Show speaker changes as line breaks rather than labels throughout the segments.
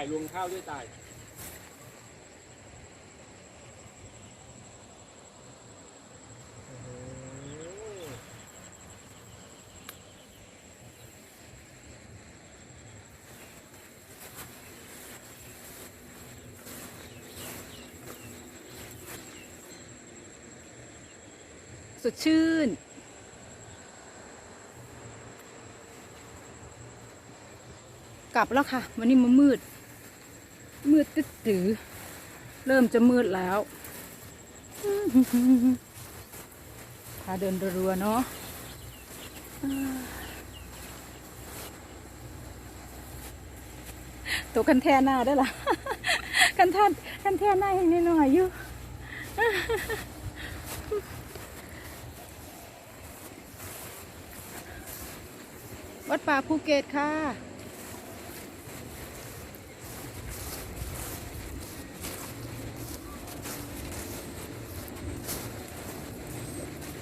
ถ่ายรวงข้าวด้วยตาย
สดชื่น กลับแล้วค่ะ วันนี้มามืด มืดตึ๊ดตือเริ่มจะมืดแล้วพาเดินรัวๆเนาะตัวกันแท่หน้าได้ละกันแท่กันแท่หน้าให้หน่อยๆอยู่วัดป่าภูเก็ตค่ะ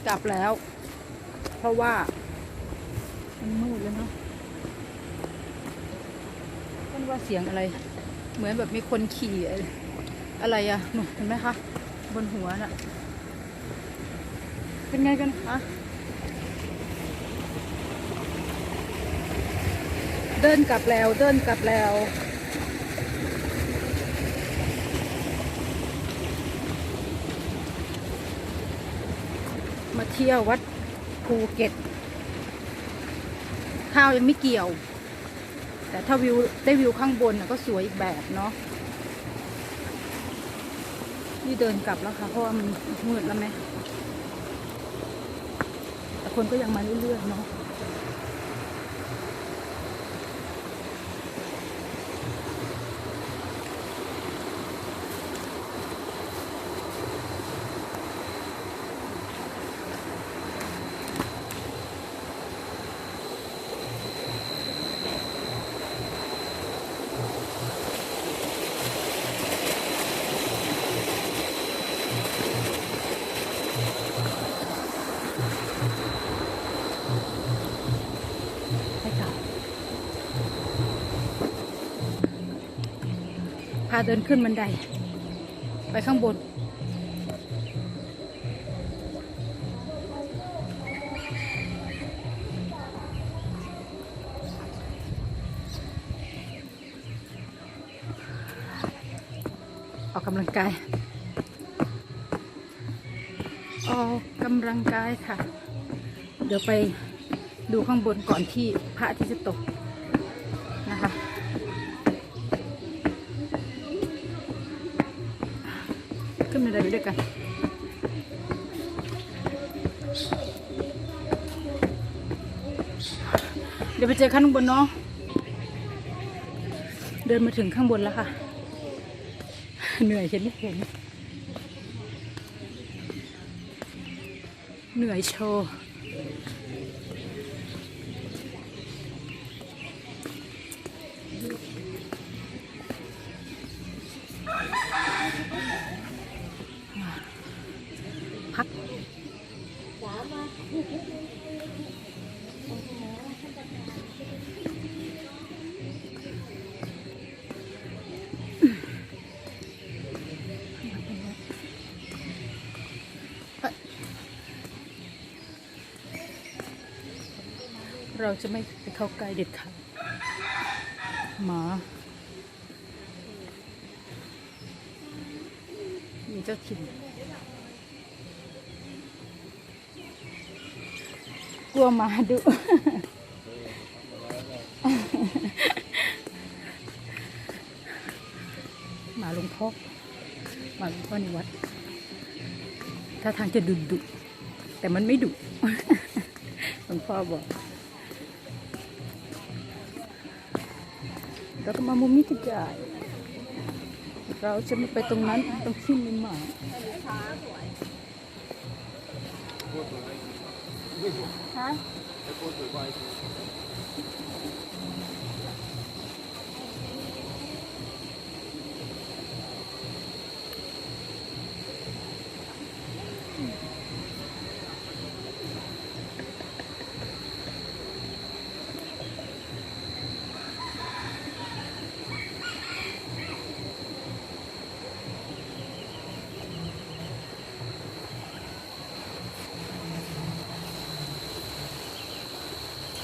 กลับแล้ว เพราะว่า มันมืดแล้วเนาะมันว่าเสียงอะไร เหมือนแบบมีคนขี่อะไรอะหนูเห็นไหมคะ บนหัวน่ะ เป็นไงกันคะเดินกลับแล้ว เดินกลับแล้ว มาเที่ยววัดภูเก็ต ข้าวยังไม่เกี่ยว แต่ถ้าวิวได้วิวข้างบนก็สวยอีกแบบเนาะนี่เดินกลับแล้วค่ะ เพราะว่ามันมืดแล้วไหมแต่คนก็ยังมาเรื่อยๆเนาะาเดินขึ้นบันได ไปข้างบน ออกกำลังกาย ออกกำลังกายค่ะ เดี๋ยวไปดูข้างบนก่อนที่พระอาทิตย์จะตกนะคะ ขึ้นมาไดไปด้วยกันเดี๋ยวไปเจอข้างบนเนาะ เดินมาถึงข้างบนแล้วค่ะ เหนื่อยเห็นไม่เห็น เหนื่อยโชว์ เราจะไม่ไปเข้าใกล้เด็ดขาดหมามีเจ้าถิ่นกลัวหมาดุหมาหลวงพ่อหมาหลวงพ่อในวัด ถ้าทางจะดุดุแต่มันไม่ดุหลวงพ่อบอก เราก็มามุมนี้ก็ได้เราจะไม่ไปตรงนั้นตรงที่มีหมาฮะ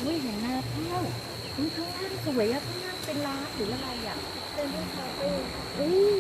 อุ้ยเห็นนาข้าวข้างล่างสวยอะข้างล่างเป็นร้านหรืออะไรอะ
เป็นลูกคาเฟ่
อุ้ย